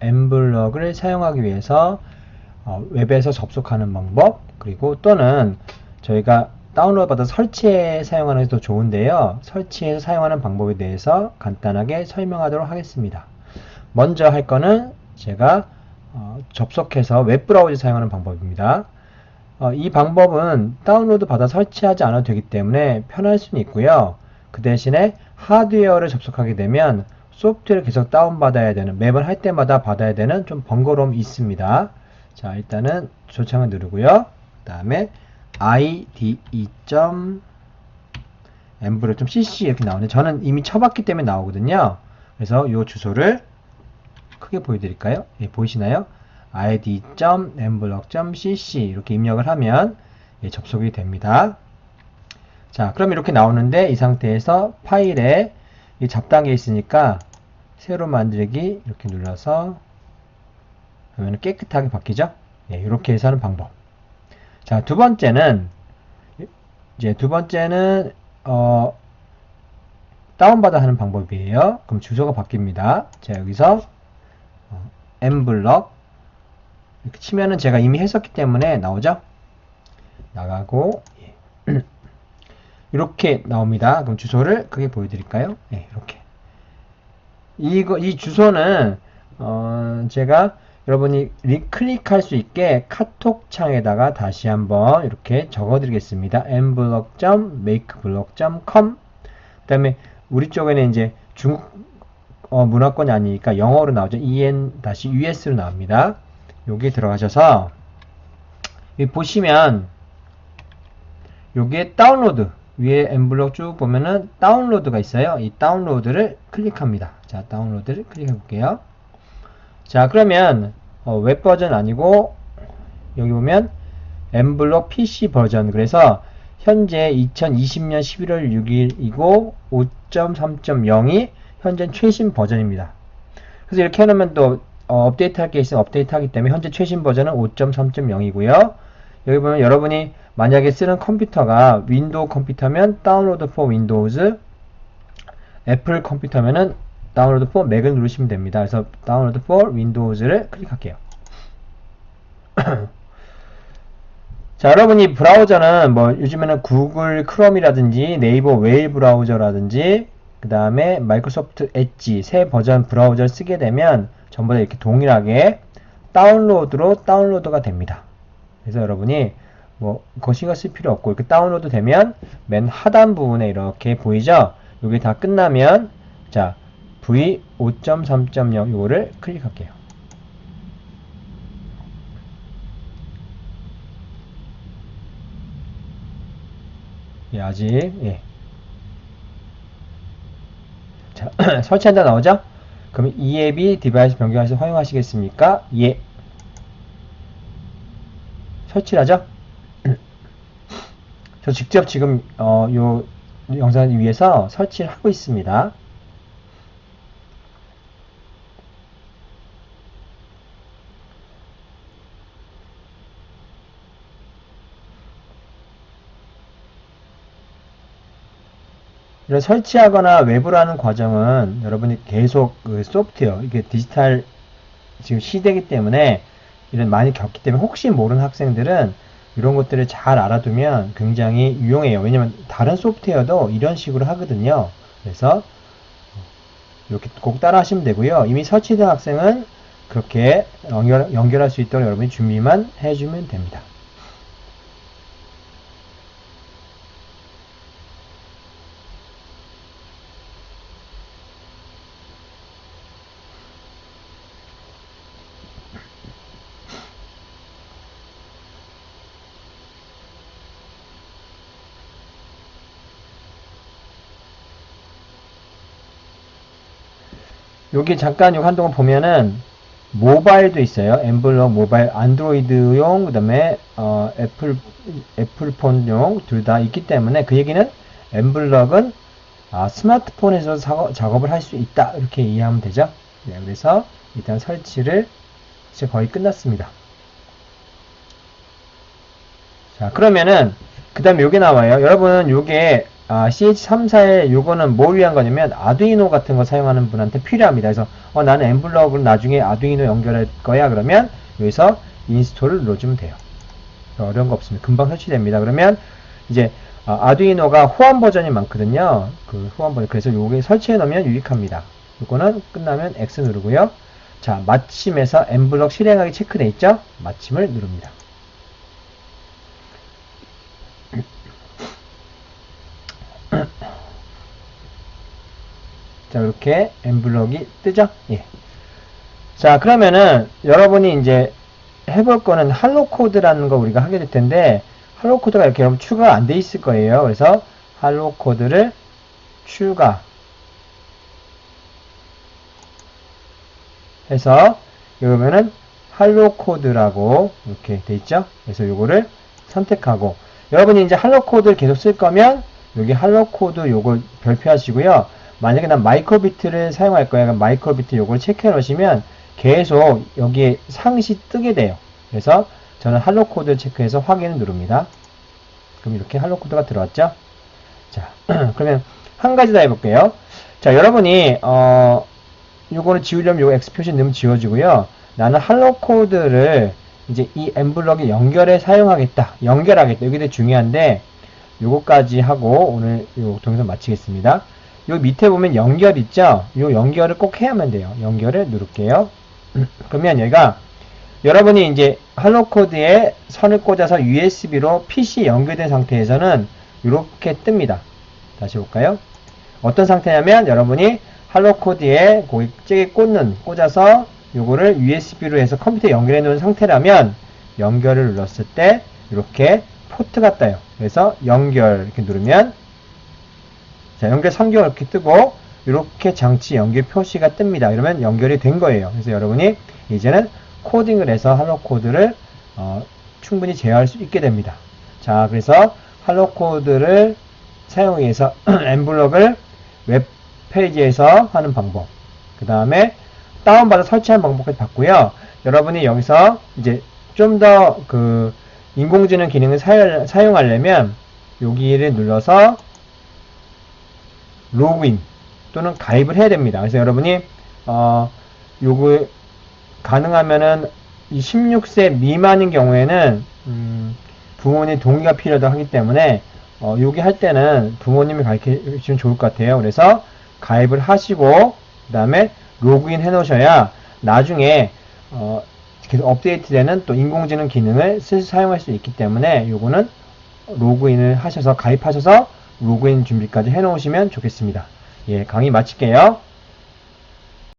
엠블럭을 사용하기 위해서 어, 웹에서 접속하는 방법 그리고 또는 저희가 다운로드 받아 설치해 사용하는 게 더 좋은데요. 설치해서 사용하는 방법에 대해서 간단하게 설명하도록 하겠습니다. 먼저 할 거는 제가 어, 접속해서 웹브라우저 사용하는 방법입니다. 어, 이 방법은 다운로드 받아 설치하지 않아도 되기 때문에 편할 수는 있고요. 그 대신에 하드웨어를 접속하게 되면 소프트웨어를 계속 다운받아야 되는, 매번 할 때마다 받아야 되는 좀 번거로움이 있습니다. 자, 일단은 조창을 누르고요. 그 다음에 ide.embr.cc 이렇게 나오는데 저는 이미 쳐봤기 때문에 나오거든요. 그래서 이 주소를 크게 보여드릴까요? 예, 보이시나요? id.emblock.cc 이렇게 입력을 하면 예, 접속이 됩니다. 자, 그럼 이렇게 나오는데 이 상태에서 파일에 이게 있으니까 새로 만들기 이렇게 눌러서 하면 깨끗하게 바뀌죠? 예, 이렇게 해서 하는 방법. 자, 두 번째는 이제 두 번째는 어 다운받아 하는 방법이에요. 그럼 주소가 바뀝니다. 자, 여기서 어, 엠블럭 이렇게 치면은 제가 이미 했었기 때문에 나오죠? 나가고 예. 이렇게 나옵니다. 그럼 주소를 크게 보여드릴까요? 네, 이렇게. 이거 이 주소는 어, 제가 여러분이 클릭할 수 있게 카톡 창에다가 다시 한번 이렇게 적어드리겠습니다. mblock.makeblock.com 그 다음에 우리 쪽에는 이제 중국 어, 문화권이 아니니까 영어로 나오죠. en-us로 나옵니다. 여기 들어가셔서 여기 보시면 여기에 다운로드 위에 엠블럭 쭉 보면은 다운로드가 있어요. 이 다운로드를 클릭합니다. 자, 다운로드를 클릭해 볼게요. 자, 그러면 어, 웹 버전 아니고 여기 보면 엠블럭 PC 버전 그래서 현재 2020년 11월 6일이고 5.3.0이 현재 최신 버전입니다. 그래서 이렇게 해놓으면 또 어, 업데이트 할 게 있으면 업데이트 하기 때문에 현재 최신 버전은 5.3.0이고요. 여기 보면 여러분이 만약에 쓰는 컴퓨터가 윈도우 컴퓨터면 다운로드 for 윈도우즈 애플 컴퓨터면은 다운로드 for 맥을 누르시면 됩니다. 그래서 다운로드 for 윈도우즈를 클릭할게요. 자, 여러분이 브라우저는 뭐 요즘에는 구글 크롬이라든지 네이버 웨일 브라우저라든지 그 다음에 마이크로소프트 엣지 새 버전 브라우저를 쓰게 되면 전부 다 이렇게 동일하게 다운로드로 다운로드가 됩니다. 그래서 여러분이 뭐 신경 쓸 필요 없고 이렇게 다운로드 되면 맨 하단 부분에 이렇게 보이죠? 이게 다 끝나면 자 V 5.3.0 요거를 클릭할게요. 예, 아직 예. 자, 설치한다 나오죠? 그럼 이 앱이 디바이스 변경해서 활용하시겠습니까? 예. 설치를 하죠? 저 직접 지금 어, 요 영상을 위해서 설치를 하고 있습니다. 이런 설치하거나 외부로 하는 과정은 여러분이 계속 그 소프트웨어, 이게 디지털 지금 시대이기 때문에 이런 많이 겪기 때문에 혹시 모르는 학생들은 이런 것들을 잘 알아두면 굉장히 유용해요. 왜냐면 다른 소프트웨어도 이런 식으로 하거든요. 그래서 이렇게 꼭 따라 하시면 되고요. 이미 설치된 학생은 그렇게 연결, 연결할 수 있도록 여러분이 준비만 해주면 됩니다. 여기 잠깐 요 한동안 보면은 모바일도 있어요. 엠블럭 모바일 안드로이드용 그다음에 어, 애플 애플폰용 둘 다 있기 때문에 그 얘기는 엠블럭은 아, 스마트폰에서 작업, 작업을 할 수 있다 이렇게 이해하면 되죠. 네, 그래서 일단 설치를 이제 거의 끝났습니다. 자 그러면은 그 다음에 요게 나와요. 여러분은 요게 아, CH34에 요거는 뭘 위한 거냐면 아두이노 같은 거 사용하는 분한테 필요합니다. 그래서 어, 나는 엠블럭을 나중에 아두이노 연결할 거야 그러면 여기서 인스톨을 눌러주면 돼요. 어려운 거 없습니다. 금방 설치됩니다. 그러면 이제 아, 아두이노가 호환 버전이 많거든요. 그 호환 버전 그래서 요게 설치해 놓으면 유익합니다. 요거는 끝나면 X 누르고요. 자 마침에서 엠블럭 실행하기 체크돼 있죠? 마침을 누릅니다. 자, 이렇게 엠블럭이 뜨죠? 예. 자, 그러면은 여러분이 이제 해볼 거는 할로 코드라는 거 우리가 하게 될 텐데, 할로 코드가 이렇게 여러분 추가 안돼 있을 거예요. 그래서 할로 코드를 추가 해서 그러면은 할로 코드라고 이렇게 돼 있죠? 그래서 요거를 선택하고 여러분이 이제 할로 코드를 계속 쓸 거면 여기 할로 코드 요걸 별표하시고요. 만약에 난 마이크로 비트를 사용할 거야. 그럼 마이크로 비트 요걸 체크해 놓으시면 계속 여기에 상시 뜨게 돼요. 그래서 저는 할로 코드 체크해서 확인을 누릅니다. 그럼 이렇게 할로 코드가 들어왔죠? 자, 그러면 한 가지 더 해볼게요. 자, 여러분이 어 요거는 지우려면 요거 X 표시 넣으면 지워지고요. 나는 할로 코드를 이제 이 엠블럭에 연결해 사용하겠다. 연결하겠다. 여기 되게 중요한데 요거까지 하고 오늘 요 동영상 마치겠습니다. 요 밑에 보면 연결 있죠? 요 연결을 꼭 해야만 돼요. 연결을 누를게요. 그러면 여기가 여러분이 이제 할로 코드에 선을 꽂아서 USB로 PC 연결된 상태에서는 이렇게 뜹니다. 다시 볼까요? 어떤 상태냐면 여러분이 할로 코드에 잭에 꽂는 꽂아서 요거를 USB로 해서 컴퓨터에 연결해 놓은 상태라면 연결을 눌렀을 때 이렇게 포트가 떠요. 그래서 연결 이렇게 누르면 자, 연결 3개월 이렇게 뜨고 이렇게 장치 연결 표시가 뜹니다. 이러면 연결이 된 거예요. 그래서 여러분이 이제는 코딩을 해서 할로 코드를 어, 충분히 제어할 수 있게 됩니다. 자, 그래서 할로 코드를 사용해서 엠블럭을 웹페이지에서 하는 방법. 그 다음에 다운받아 설치하는 방법까지 봤고요. 여러분이 여기서 이제 좀 더 그 인공지능 기능을 사용, 사용하려면 여기를 눌러서 로그인 또는 가입을 해야 됩니다. 그래서 여러분이 어 요거 가능하면은 이 16세 미만인 경우에는 음, 부모님 동의가 필요하다 하기 때문에 어, 여기 할 때는 부모님이 가르쳐 주시면 좋을 것 같아요. 그래서 가입을 하시고 그 다음에 로그인 해 놓으셔야 나중에 어, 계속 업데이트되는 또 인공지능 기능을 쓸, 사용할 수 있기 때문에 요거는 로그인을 하셔서 가입하셔서 로그인 준비까지 해 놓으시면 좋겠습니다. 예, 강의 마칠게요.